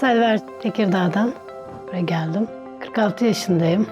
Selver Tekirdağ'dan buraya geldim. 46 yaşındayım.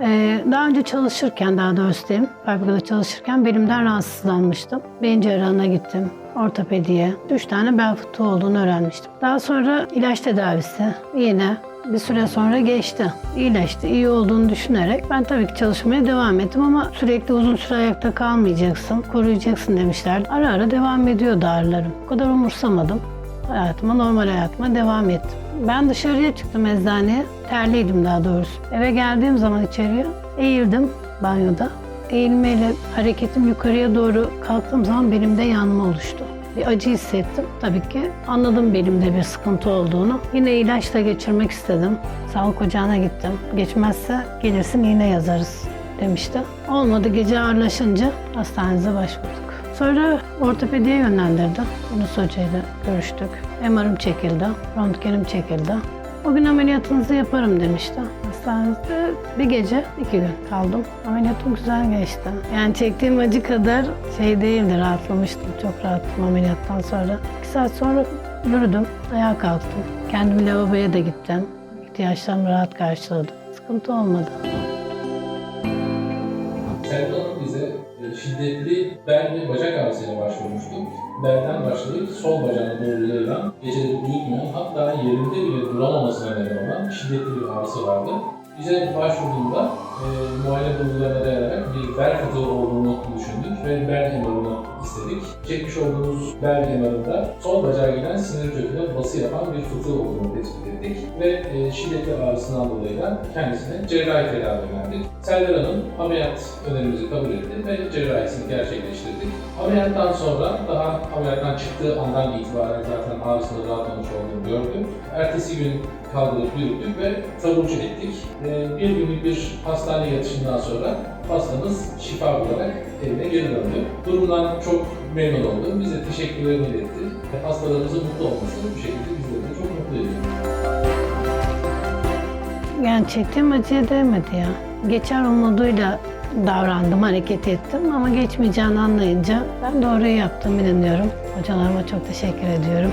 Ee, daha önce çalışırken, daha doğrusu diyeyim, fabrikada çalışırken belimden rahatsızlanmıştım. Beyin cerrahına gittim, ortopediye. Üç tane bel fıtığı olduğunu öğrenmiştim. Daha sonra ilaç tedavisi, iğne, bir süre sonra geçti. İyileşti, iyi olduğunu düşünerek ben tabii ki çalışmaya devam ettim ama sürekli uzun süre ayakta kalmayacaksın, koruyacaksın demişler. Ara ara devam ediyordu ağrılarım. O kadar umursamadım. Hayatıma, normal hayatıma devam ettim. Ben dışarıya çıktım eczaneye. Terliydim daha doğrusu. Eve geldiğim zaman içeriye eğildim banyoda. Eğilmeyle hareketim yukarıya doğru kalktığım zaman belimde yanma oluştu. Bir acı hissettim. Tabii ki anladım belimde bir sıkıntı olduğunu. Yine ilaçla geçirmek istedim. Sağlık ocağına gittim. Geçmezse gelirsin iğne yazarız demişti. Olmadı gece ağırlaşınca hastanemize başvurduk. Sonra ortopediye yönlendirdi. Yunus Hoca ile görüştük. MR'ım çekildi, röntgenim çekildi. O gün ameliyatınızı yaparım demişti. Hastanede bir gece, iki gün kaldım. Ameliyatım güzel geçti. Yani çektiğim acı kadar şey değildi, rahatlamıştım. Çok rahattım ameliyattan sonra. İki saat sonra yürüdüm, ayağa kalktım. Kendim lavaboya da gittim. İhtiyaçlarımı rahat karşıladım. Sıkıntı olmadı. Serkan Hanım bize e, şiddetli bel ve bacak ağrısıyla başvurmuştu. Belden başlayıp sol bacağına doğru yayılan, geceleri uyutmayan, hatta yerinde bile duramamasına neden olan şiddetli bir ağrısı vardı. Bize başvurduğunda e, muayene bulgularına dayanarak bir bel fıtığı olduğunu düşündük ve bel istedik. Çekmiş olduğumuz bel MR'ında sol bacağa giden sinir köküne bası yapan bir fıtığı olduğunu tespit ettik ve e, şiddetli ağrısından dolayı da kendisine cerrahi tedavi önerdik. Serdar Hanım ameliyat önerimizi kabul etti ve cerrahisini gerçekleştirdik. Ameliyattan sonra daha ameliyattan çıktığı andan itibaren zaten ağrısını rahatlamış olduğunu gördü. Ertesi gün kaldırıp yürüttük ve taburcu ettik. E, bir günlük bir hastane yatışından sonra hastamız şifa olarak evine geri döndü. Durumdan çok memnun oldu. Bize teşekkürlerini iletti. Hastalarımızın mutlu olması bu şekilde bizleri de çok mutlu ediyor. Yani çektiğim acıya değmedi ya. Geçer umuduyla davrandım, hareket ettim ama geçmeyeceğini anlayınca ben doğruyu yaptığımı inanıyorum. Hocalarıma çok teşekkür ediyorum.